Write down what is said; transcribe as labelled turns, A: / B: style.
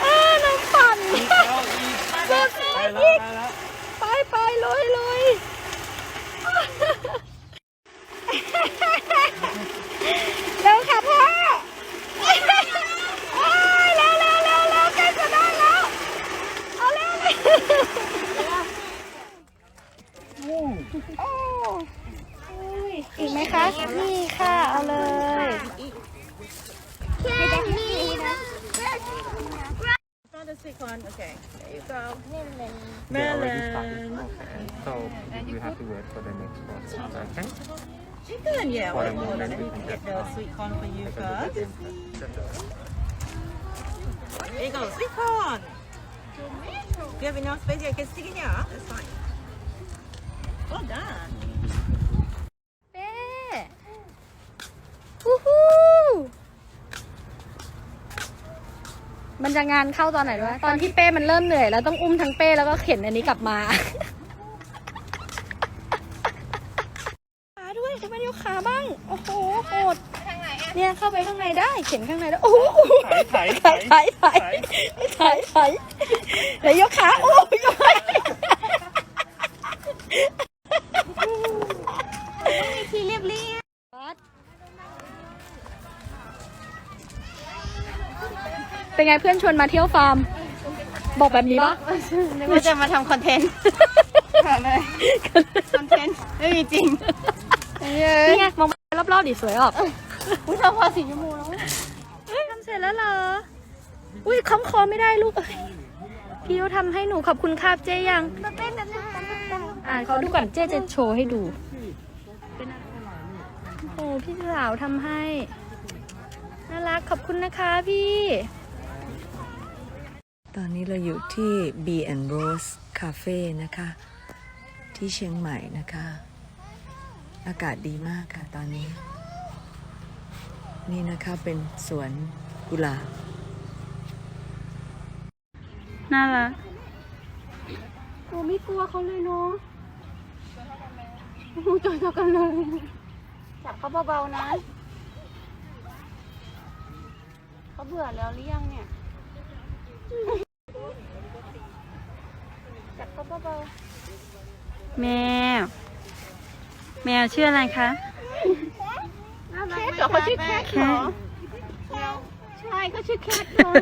A: เออน้ำปั่น
B: เ
A: จ็บไปอีกไปไปลุยลุยเร็วค่ะพ่อแล้วแล้วแล้วแล้วใกล้จะได้แล้วเอาเลยอีกไหมคะ นี่ค่ะ เอาเลย
C: Sweet corn. Okay, there you go. Already Melon. Okay. So we have to wait for the next one. Okay. Chicken, yeah. For Wait, hold on. moment, Let we me can get get the sweet corn for you I do first. the. There you go, sweet corn. You have enough space? Yeah, you can stick in here. That's fine. Well done.
A: มันจะงานเข้าตอนไหนรู้ไหมตอนที่เป้มันเริ่มเหนื่อยแล้วต้องอุ้มทั้งเป้แล้วก็เข็นอันนี้กลับมาขาด้วยทำไมเดียวขาบ้าง โอ้โหโหดเนี่ยเข้าไปข้างในได้ เข็นข้างในได้ โอ้โหไถไถไถไถไถไถไหนยกขา โอ้ยยกขา
D: ที่เรียบเรียบ
A: เป็นไงเพื่อนชวนมาเที่ยวฟาร์ม บอกแบบนี้ปะ
D: นึกว่าจะมาทำคอนเทนต์เลย
A: คอ
D: นเทนต์ไม่มีจริงนี่ไ
A: งมองไปรอบๆดิสวยออก
D: อุ้ยทำพอสีชมพูแล้ว
A: ทำเสร็จแล้วเหรอ อุ้ยคล้องคอไม่ได้ลูกเอ้ยพี่เขาทำให้หนูขอบคุณครับเจ๊ยังอ่านเขาดูก่อนเจ๊จะโชว์ให้ดู โอ้พี่สาวทำให้ น่ารักขอบคุณนะคะพี่
E: ตอนนี้เราอยู่ที่ B and Rose Cafe นะคะ ที่เชียงใหม่นะคะ อากาศดีมากค่ะตอนนี้ นี่นะคะเป็นสวนกุหลาบ
F: น่ารักโ
D: อ้ไม่กลัวเขาเลยเนาะโอ้จอยเท่ากันเลย จับเขาเบาๆนะ เขาเบื่อแล้วหรือยังเนี่ยจับเขาเบาๆ
F: แมว แมวชื่ออะไรคะ
D: แคทเเขาชื่อแคทเหรอใช่เขาชื่อแคทเหรอ